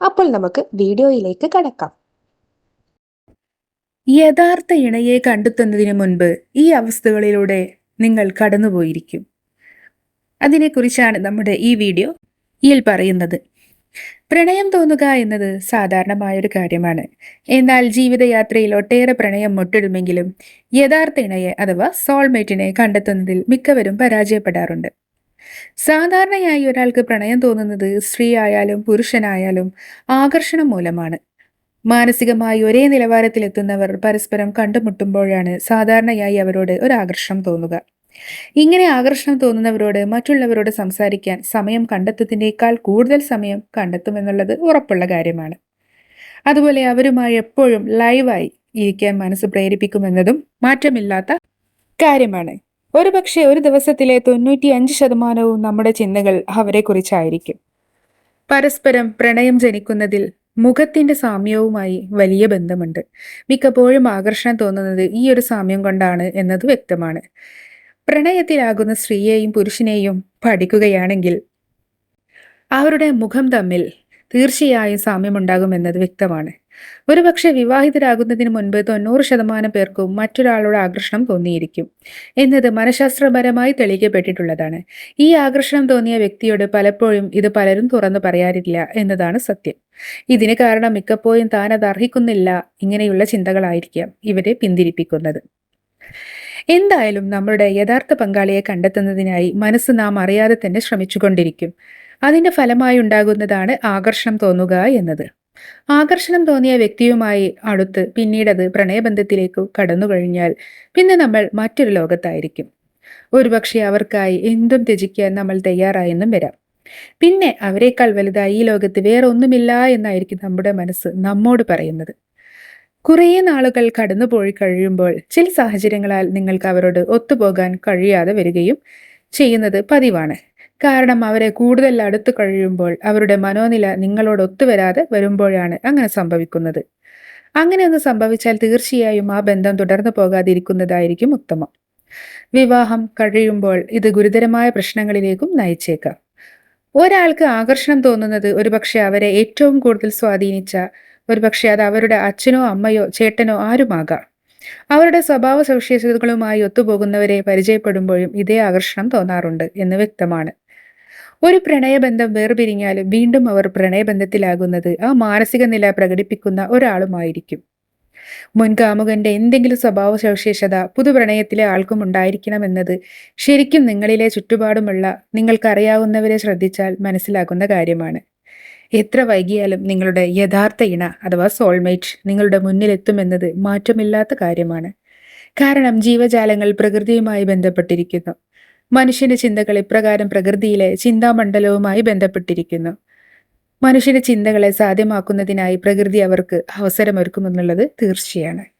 അപ്പോൾ നമുക്ക് വീഡിയോയിലേക്ക് കടക്കാം. യഥാർത്ഥ ഇണയെ കണ്ടെത്തുന്നതിന് മുൻപ് ഈ അവസ്ഥകളിലൂടെ നിങ്ങൾ കടന്നുപോയിരിക്കും. അതിനെക്കുറിച്ചാണ് നമ്മുടെ ഈ വീഡിയോ ഇതിൽ പറയുന്നത്. പ്രണയം തോന്നുക എന്നത് സാധാരണമായൊരു കാര്യമാണ്. എന്നാൽ ജീവിതയാത്രയിൽ ഒട്ടേറെ പ്രണയം മുട്ടിടുമെങ്കിലും യഥാർത്ഥ ഇണയെ അഥവാ സോൾമേറ്റിനെ കണ്ടെത്തുന്നതിൽ മിക്കവരും പരാജയപ്പെടാറുണ്ട്. സാധാരണയായി ഒരാൾക്ക് പ്രണയം തോന്നുന്നത് സ്ത്രീ ആയാലും പുരുഷനായാലും ആകർഷണം മൂലമാണ്. മാനസികമായി ഒരേ നിലവാരത്തിലെത്തുന്നവർ പരസ്പരം കണ്ടുമുട്ടുമ്പോഴാണ് സാധാരണയായി അവരോട് ഒരു ആകർഷണം തോന്നുക. ഇങ്ങനെ ആകർഷണം തോന്നുന്നവരോട് മറ്റുള്ളവരോട് സംസാരിക്കാൻ സമയം കണ്ടെത്തുന്നതിനേക്കാൾ കൂടുതൽ സമയം കണ്ടെത്തുമെന്നുള്ളത് ഉറപ്പുള്ള കാര്യമാണ്. അതുപോലെ അവരുമായി എപ്പോഴും ലൈവായി ഇരിക്കാൻ മനസ്സ് പ്രേരിപ്പിക്കുമെന്നതും മാറ്റമില്ലാത്ത കാര്യമാണ്. ഒരുപക്ഷെ ഒരു ദിവസത്തിലെ തൊണ്ണൂറ്റി അഞ്ച് ശതമാനവും നമ്മുടെ ചിന്തകൾ അവരെക്കുറിച്ചായിരിക്കും. പരസ്പരം പ്രണയം ജനിക്കുന്നതിൽ മുഖത്തിന്റെ സാമ്യവുമായി വലിയ ബന്ധമുണ്ട്. മിക്കപ്പോഴും ആകർഷണം തോന്നുന്നത് ഈ ഒരു സാമ്യം കൊണ്ടാണ് എന്നത് വ്യക്തമാണ്. പ്രണയത്തിലാകുന്ന സ്ത്രീയെയും പുരുഷനെയും പഠിക്കുകയാണെങ്കിൽ അവരുടെ മുഖം തമ്മിൽ തീർച്ചയായും സാമ്യമുണ്ടാകുമെന്നത് വ്യക്തമാണ്. ഒരുപക്ഷെ വിവാഹിതരാകുന്നതിന് മുൻപ് തൊണ്ണൂറ് ശതമാനം പേർക്കും മറ്റൊരാളോട് ആകർഷണം തോന്നിയിരിക്കും എന്നത് മനഃശാസ്ത്രപരമായി തെളിയിക്കപ്പെട്ടിട്ടുള്ളതാണ്. ഈ ആകർഷണം തോന്നിയ വ്യക്തിയോട് പലപ്പോഴും ഇത് പലരും തുറന്നു പറയാറില്ല എന്നതാണ് സത്യം. ഇതിന് കാരണം മിക്കപ്പോഴും താൻ അത് അർഹിക്കുന്നില്ല ഇങ്ങനെയുള്ള ചിന്തകളായിരിക്കാം ഇവരെ പിന്തിരിപ്പിക്കുന്നത്. എന്തായാലും നമ്മളുടെ യഥാർത്ഥ പങ്കാളിയെ കണ്ടെത്തുന്നതിനായി മനസ്സ് നാം അറിയാതെ തന്നെ ശ്രമിച്ചുകൊണ്ടിരിക്കും. അതിന്റെ ഫലമായി ഉണ്ടാകുന്നതാണ് ആകർഷണം തോന്നുക എന്നത്. ആകർഷണം തോന്നിയ വ്യക്തിയുമായി അടുത്ത് പിന്നീടത് പ്രണയബന്ധത്തിലേക്ക് കടന്നു കഴിഞ്ഞാൽ പിന്നെ നമ്മൾ മറ്റൊരു ലോകത്തായിരിക്കും. ഒരുപക്ഷെ അവർക്കായി എന്തും ത്യജിക്കാൻ നമ്മൾ തയ്യാറായെന്നും വരാം. പിന്നെ അവരെക്കാൾ വലുതായി ഈ ലോകത്ത് വേറെ ഒന്നുമില്ല എന്നായിരിക്കും നമ്മുടെ മനസ്സ് നമ്മോട് പറയുന്നത്. കുറേ നാളുകൾ കടന്നുപോയി കഴിയുമ്പോൾ ചില സാഹചര്യങ്ങളാൽ നിങ്ങൾക്ക് അവരോട് ഒത്തുപോകാൻ കഴിയാതെ വരികയും ചെയ്യുന്നത് പതിവാണ്. കാരണം അവരെ കൂടുതൽ അടുത്തു കഴിയുമ്പോൾ അവരുടെ മനോനില നിങ്ങളോട് ഒത്തുവരാതെ വരുമ്പോഴാണ് അങ്ങനെ സംഭവിക്കുന്നത്. അങ്ങനെ ഒന്ന് സംഭവിച്ചാൽ തീർച്ചയായും ആ ബന്ധം തുടർന്നു പോകാതിരിക്കുന്നതായിരിക്കും ഉത്തമം. വിവാഹം കഴിയുമ്പോൾ ഇത് ഗുരുതരമായ പ്രശ്നങ്ങളിലേക്കും നയിച്ചേക്കാം. ഒരാൾക്ക് ആകർഷണം തോന്നുന്നത് ഒരുപക്ഷെ അവരെ ഏറ്റവും കൂടുതൽ സ്വാധീനിച്ച ഒരുപക്ഷെ അത് അവരുടെ അച്ഛനോ അമ്മയോ ചേട്ടനോ ആരുമാകാം. അവരുടെ സ്വഭാവ സവിശേഷതകളുമായി ഒത്തുപോകുന്നവരെ പരിചയപ്പെടുമ്പോഴും ഇതേ ആകർഷണം തോന്നാറുണ്ട് എന്ന് വ്യക്തമാണ്. ഒരു പ്രണയബന്ധം വേർപിരിഞ്ഞാലും വീണ്ടും അവർ പ്രണയബന്ധത്തിലാകുന്നത് ആ മാനസിക നില പ്രകടിപ്പിക്കുന്ന ഒരാളുമായിരിക്കും. മുൻകാമുകന്റെ എന്തെങ്കിലും സ്വഭാവ സവിശേഷത പുതുപ്രണയത്തിലെ ആൾക്കും ഉണ്ടായിരിക്കണമെന്നത് ശരിക്കും നിങ്ങളിലെ ചുറ്റുപാടുമുള്ള നിങ്ങൾക്കറിയാവുന്നവരെ ശ്രദ്ധിച്ചാൽ മനസ്സിലാക്കുന്ന കാര്യമാണ്. എത്ര വൈകിയാലും നിങ്ങളുടെ യഥാർത്ഥ ഇണ അഥവാ സോൾമേറ്റ് നിങ്ങളുടെ മുന്നിലെത്തുമെന്നത് മാറ്റമില്ലാത്ത കാര്യമാണ്. കാരണം ജീവജാലങ്ങൾ പ്രകൃതിയുമായി ബന്ധപ്പെട്ടിരിക്കുന്നു. മനുഷ്യന്റെ ചിന്തകൾ ഇപ്രകാരം പ്രകൃതിയിലെ ചിന്താമണ്ഡലവുമായി ബന്ധപ്പെട്ടിരിക്കുന്നു. മനുഷ്യന്റെ ചിന്തകളെ സാധ്യമാക്കുന്നതിനായി പ്രകൃതി അവർക്ക് അവസരമൊരുക്കുമെന്നുള്ളത് തീർച്ചയാണ്.